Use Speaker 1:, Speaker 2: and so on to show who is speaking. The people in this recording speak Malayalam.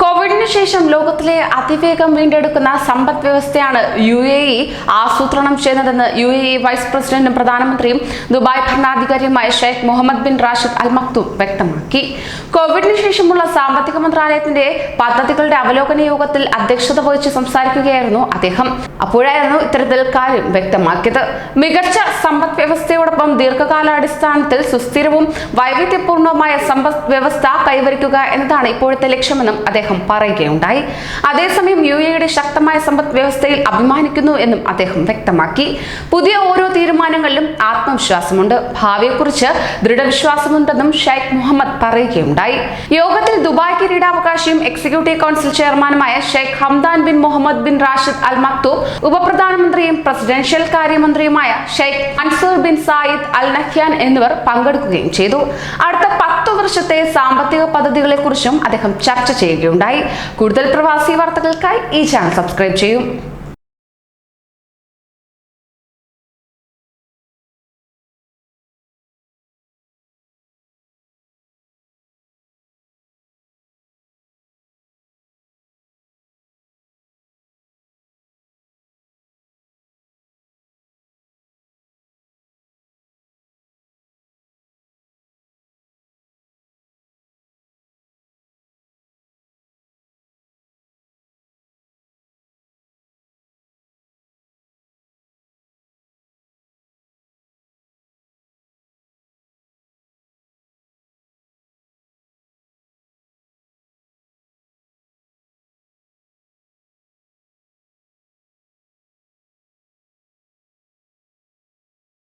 Speaker 1: കോവിഡിന് ശേഷം ലോകത്തിലെ അതിവേഗം വീണ്ടെടുക്കുന്ന സമ്പദ് വ്യവസ്ഥയാണ് യു എ ഇ. ആസൂത്രണം ചെയ്യുന്നതെന്ന് യു എ ഇ വൈസ് പ്രസിഡന്റും പ്രധാനമന്ത്രിയും Dubai ഭരണാധികാരിയുമായ Sheikh Mohammed bin Rashid Al Maktoum വ്യക്തമാക്കി. കോവിഡിന് ശേഷമുള്ള സാമ്പത്തിക മന്ത്രാലയത്തിന്റെ പദ്ധതികളുടെ അവലോകന യോഗത്തിൽ അധ്യക്ഷത വഹിച്ച് സംസാരിക്കുകയായിരുന്നു അദ്ദേഹം. അപ്പോഴായിരുന്നു ഇത്തരത്തിൽ കാര്യം വ്യക്തമാക്കിയത്. മികച്ച സമ്പദ് വ്യവസ്ഥയോടൊപ്പം ദീർഘകാലാടിസ്ഥാനത്തിൽ സുസ്ഥിരവും വൈവിധ്യപൂർണവുമായ സമ്പദ് വ്യവസ്ഥ കൈവരിക്കുക എന്നതാണ് ഇപ്പോഴത്തെ ലക്ഷ്യമെന്നും അദ്ദേഹം പറയുകയുണ്ടായി. അതേസമയം യു എയുടെ ശക്തമായ സമ്പദ് വ്യവസ്ഥയിൽ അഭിമാനിക്കുന്നു എന്നും അദ്ദേഹം വ്യക്തമാക്കി. പുതിയ ഓരോ തീരുമാനങ്ങളിലും ആത്മവിശ്വാസമുണ്ട്. ഭാവിയെക്കുറിച്ച് ദൃഢവിശ്വാസമുണ്ടെന്നും ഷെയ്ഖ് മുഹമ്മദ് പറയുകയുണ്ടായി. യോഗത്തിൽ ദുബായ് കിരീടാവകാശിയും എക്സിക്യൂട്ടീവ് കൗൺസിൽ ചെയർമാനുമായ Sheikh Hamdan bin Mohammed bin Rashid Al Maktoum ഉപപ്രധാനമന്ത്രിയും presidential കാര്യമന്ത്രിയുമായ Sheikh Mansour bin Zayed Al Nahyan എന്നിവർ പങ്കെടുക്കുകയും ചെയ്തു. അടുത്ത വർഷത്തെ സാമ്പത്തിക പദ്ധതികളെക്കുറിച്ചും അദ്ദേഹം ചർച്ച ചെയ്യുകയുണ്ടായി. കൂടുതൽ പ്രവാസി വാർത്തകൾക്കായി ഈ ചാനൽ സബ്സ്ക്രൈബ് ചെയ്യും.